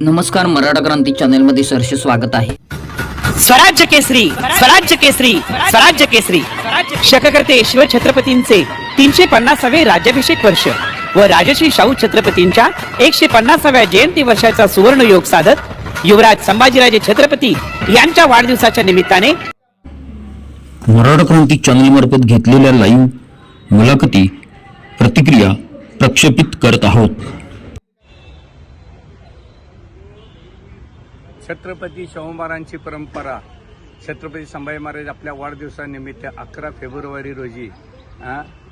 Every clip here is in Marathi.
नमस्कार मराठा क्रांती चॅनलमध्ये सरसे स्वागत आहे. स्वराज्य केसरी स्वराज्य केसरी स्वराज्य केसरी. शककर्ते शिवछत्रपतींचे तीनशे पन्नासावे राज्याभिषेक वर्ष व राजश्री शाहू छत्रपतींच्या एकशे पन्नासाव्या जयंती वर्षाचा सुवर्ण योग साधत युवराज संभाजीराजे छत्रपती यांच्या वाढदिवसाच्या निमित्ताने मराठा क्रांती चॅनलमार्फत घेतलेल्या लाईव्ह मुलाखती प्रतिक्रिया प्रक्षेपित करत आहोत. छत्रपती शाहू महाराजांची परंपरा छत्रपती संभाजी महाराज आपल्या वाढदिवसानिमित्त अकरा फेब्रुवारी रोजी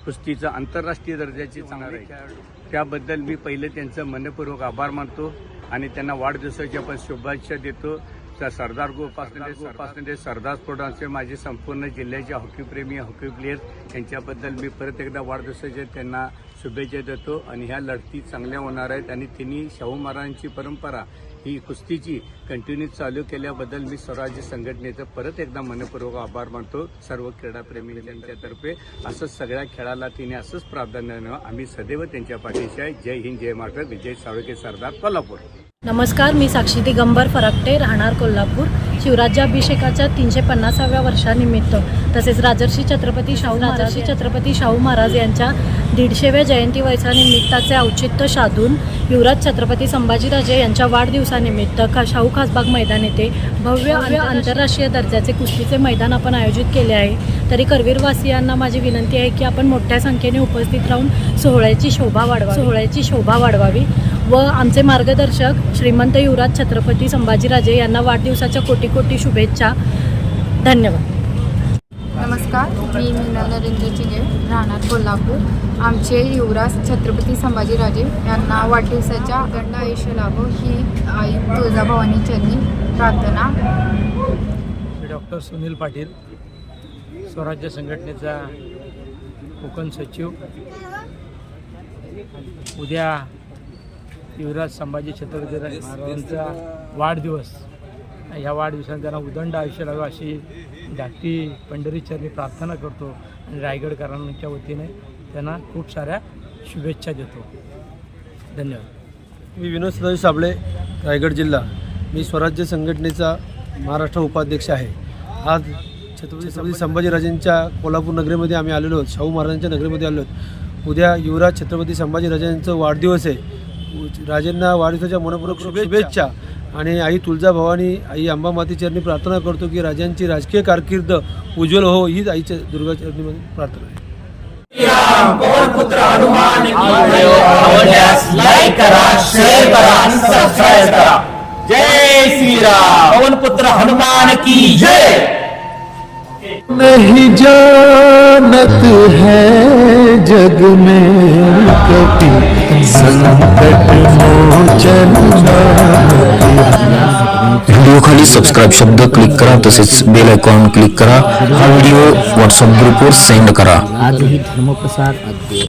कुस्तीचं आंतरराष्ट्रीय दर्जाची चांगला आहे त्याबद्दल मी पहिले त्यांचं मनपूर्वक आभार मानतो आणि त्यांना वाढदिवसाच्या पण शुभेच्छा देतो. त्या सरदार गोपासने सरदार स्फोटांचे माझे संपूर्ण जिल्ह्याचे हॉकीप्रेमी हॉकी प्लेयर्स यांच्याबद्दल मी परत एकदा वाढदिवसाच्या त्यांना शुभेच्छा देतो. आणि ह्या लढती चांगल्या होणार आहेत आणि त्यांनी शाहू महाराजांची परंपरा ही कुस्तीची कंटिन्यू चालू केल्याबद्दल मी स्वराज्य संघटनेचं परत एकदा मनपूर्वक आभार मानतो. सर्व क्रीडाप्रेमी यांच्यातर्फे असंच सगळ्या खेळाला तिने असंच प्राधान्य आम्ही सदैव त्यांच्या पाठीशी आहे. जय हिंद जय महाराष्ट्र. विजय साळुके सरदार कोल्हापूर. नमस्कार मी साक्षी दिगंबर फरकटे राहणार कोल्हापूर. शिवराज्याभिषेकाच्या तीनशे पन्नासाव्या वर्षानिमित्त तसेच राजर्षी छत्रपती शाहू राजर्षी छत्रपती शाहू महाराज यांच्या दीडशेव्या जयंती वर्षानिमित्ताचे औचित्य साधून युवराज छत्रपती संभाजीराजे यांच्या वाढदिवसानिमित्त का शाहू खासबाग मैदान येथे भव्य आणि आंतरराष्ट्रीय दर्जाचे कुस्तीचे मैदान आपण आयोजित केले आहे. तरी करवीरवासियांना माझी विनंती आहे की आपण मोठ्या संख्येने उपस्थित राहून सोहळ्याची शोभा वाढवा सोहळ्याची शोभा वाढवावी. व आमचे मार्गदर्शक श्रीमंत युवराज छत्रपती संभाजीराजे यांना वाढदिवसाच्या कोटी कोटी शुभेच्छा. धन्यवाद. नमस्कार मी मीना नरेंद्र चिगे राहणार कोल्हापूर. आमचे युवराज छत्रपती संभाजीराजे यांना वाढदिवसाच्या अखंड आयुष्य लाभो ही आई तुळजाभवानी चरणी प्रार्थना. डॉक्टर सुनील पाटील स्वराज्य संघटनेचा कोकण सचिव. उद्या युवराज संभाजी छत्रपती महाराजांचा वाढदिवस. ह्या वाढदिवसाने त्यांना उदंड आयुष्य लागावं अशी धाकटी पंढरीचरणी प्रार्थना करतो आणि रायगडकरांच्या वतीने त्यांना खूप साऱ्या शुभेच्छा देतो. धन्यवाद. मी विनोद सदाजी साबळे रायगड जिल्हा. मी स्वराज्य संघटनेचा महाराष्ट्र उपाध्यक्ष आहे. आज छत्रपती छत्रपती संभाजीराजेंच्या कोल्हापूर नगरीमध्ये आम्ही आलेलो आहोत शाहू महाराजांच्या नगरीमध्ये आलो आहोत. उद्या युवराज छत्रपती संभाजीराजांचं वाढदिवस आहे. राजांना वाढदिवसाच्या मनपूर्वक शुभेच्छा. आणि आई तुळजाभवानी आई अंबा मातेचरणी प्रार्थना करतो की राजांची राजकीय कारकीर्द उज्ज्वल हो हीच आईच्या दुर्गाचरणी प्रार्थना आहे. जय. श्रीराम पवन पुत्र हनुमान की जय. नहीं जानत है जग में कभी संकट मोचन खाली सबस्क्राईब शब्द क्लिक करा तसे बेल आयकॉन क्लिक करा। हा व्हिडिओ व्हॉट्सअप ग्रुपवर सेंड करा। आजही धर्मप्रसार